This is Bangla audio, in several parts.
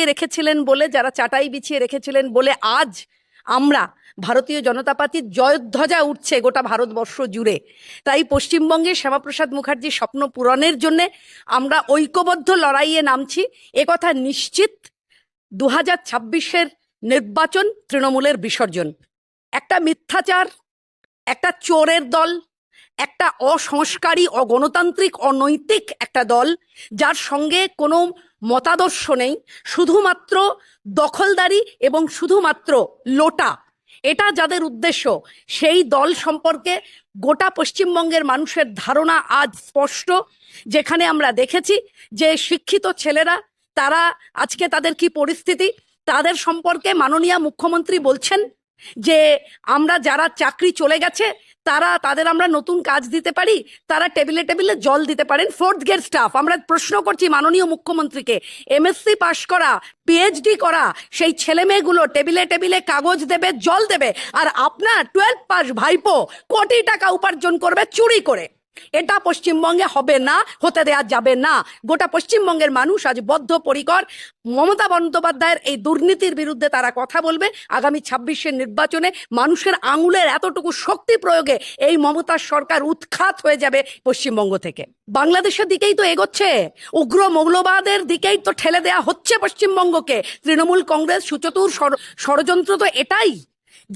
সরিয়ে রেখেছিলেন বলে, যারা চাটাই বিছিয়ে রেখেছিলেন বলে আজ আমরা ভারতীয় জনতা পার্টির জয়ধ্বজা উঠছে গোটা ভারতবর্ষ জুড়ে। তাই পশ্চিমবঙ্গে শ্যামাপ্রসাদ মুখার্জির স্বপ্ন পূরণের জন্যে আমরা ঐক্যবদ্ধ লড়াইয়ে নামছি। একথা নিশ্চিত দু হাজার ছাব্বিশের নির্বাচন তৃণমূলের বিসর্জন। একটা মিথ্যাচার, একটা চোরের দল, একটা অসংস্কারী, অগণতান্ত্রিক, অনৈতিক একটা দল, যার সঙ্গে কোনো মতাদর্শ নেই, শুধুমাত্র দখলদারি এবং শুধুমাত্র লোটা। এটা যাদের উদ্দেশ্য, সেই দল সম্পর্কে গোটা পশ্চিমবঙ্গের মানুষের ধারণা আজ স্পষ্ট। যেখানে আমরা দেখেছি যে শিক্ষিত ছেলেরা, তারা আজকে তাদের কি পরিস্থিতি, তাদের সম্পর্কে মাননীয় মুখ্যমন্ত্রী বলছেন যে আমরা যারা চাকরি চলে গেছে তারা, তাদের আমরা নতুন কাজ দিতে পারি, তারা টেবিলে টেবিলে জল দিতে পারেন। ফোর্থ গ্রেড স্টাফ আমরা প্রশ্ন করছি মাননীয় মুখ্যমন্ত্রীকে এমএসসি পাশ করা পিএইচডি করা, সেই ছেলে মেয়েগুলো টেবিলে টেবিলে কাগজ দেবে, জল দেবে, আর আপনার টুয়েলভ পাস ভাইপো কোটি টাকা উপার্জন করবে চুরি করে। এটা পশ্চিমবঙ্গে হবে না, হতে দেওয়া যাবে না। গোটা পশ্চিমবঙ্গের মানুষ আজ বদ্ধপরিকর। মমতা বন্দ্যোপাধ্যায়ের এই দুর্নীতির বিরুদ্ধে তারা কথা বলবে। আগামী ছাব্বিশের নির্বাচনে মানুষের আঙুলের এতটুকু শক্তি প্রয়োগে এই মমতার সরকার উৎখাত হয়ে যাবে পশ্চিমবঙ্গ থেকে। বাংলাদেশের দিকেই তো এগোচ্ছে। উগ্র মৌলবাদের দিকেই তো ঠেলে দেয়া হচ্ছে পশ্চিমবঙ্গকে। তৃণমূল কংগ্রেস সুচতুর ষড়যন্ত্র তো এটাই।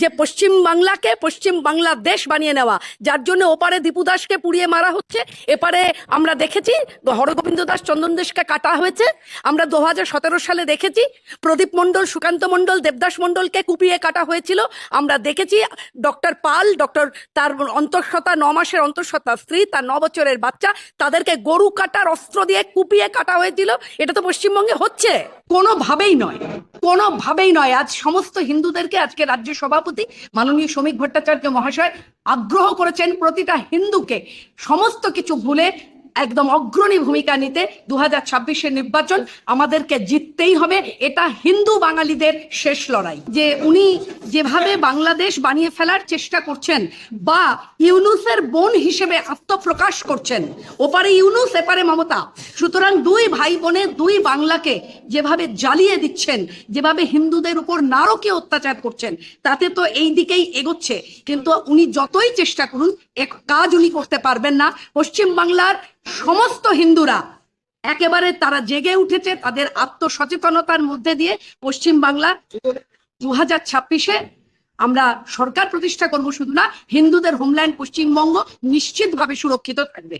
যে পশ্চিম বাংলাকে পশ্চিম বাংলাদেশ বানিয়ে নেওয়া, যার জন্য ওপারে দীপু দাসকে পুড়িয়ে মারা হচ্ছে, এপারে আমরা দেখেছি হরগোবিন্দ দাস চন্দন দাসকে কাটা হয়েছে, আমরা দু হাজার সতেরো সালে দেখেছি, প্রদীপ মণ্ডল, সুকান্ত মণ্ডল, দেবদাস মণ্ডলকে কুপিয়ে কাটা হয়েছিল, আমরা দেখেছি, ডক্টর পাল, ডক্টর তার অন্তঃসত্ত্বা, ন মাসের অন্তঃসত্ত্বা স্ত্রী, তার ন বছরের বাচ্চা, তাদেরকে গরু কাটার অস্ত্র দিয়ে কুপিয়ে কাটা হয়েছিল, এটা তো পশ্চিমবঙ্গে হচ্ছে। কোনোভাবেই নয়। কোনোভাবেই নয়। আজ সমস্ত হিন্দুদেরকে আজকে রাজ্য সভাপতি মাননীয় শ্রমিক ভট্টাচার্য মহাশয় আগ্রহ করেছেন প্রতিটা হিন্দুকে সমস্ত কিছু ভুলে একদম অগ্রণী ভূমিকা নিতে দু হাজার নির্বাচন আমাদেরকে জিততেই হবে। এটা হিন্দু বাঙালিদের শেষ লড়াই। যে উনি যেভাবে বাংলাদেশ বানিয়ে ফেলার চেষ্টা করছেন বা ইউনুসের বোন হিসেবে আত্মপ্রকাশ করছেন, ওপারে ইউনুস, এপারে মমতা। সুতরাং দুই ভাই বোনের দুই বাংলাকে যেভাবে জ্বালিয়ে দিচ্ছেন, যেভাবে হিন্দুদের উপর নারকীয় অত্যাচার করছেন, তাতে তো এই দিকেই এগোচ্ছে। কিন্তু উনি যতই চেষ্টা করুন, এক কাজ উনি করতে পারবেন না। পশ্চিম বাংলার সমস্ত হিন্দুরা একেবারে তারা জেগে উঠেছে তাদের আত্মসচেতনতার মধ্যে দিয়ে পশ্চিম বাংলা দু হাজার ছাব্বিশে আমরা সরকার প্রতিষ্ঠা করব শুধু না, হিন্দুদের হোমল্যান্ড পশ্চিমবঙ্গ নিশ্চিতভাবে সুরক্ষিত থাকবে।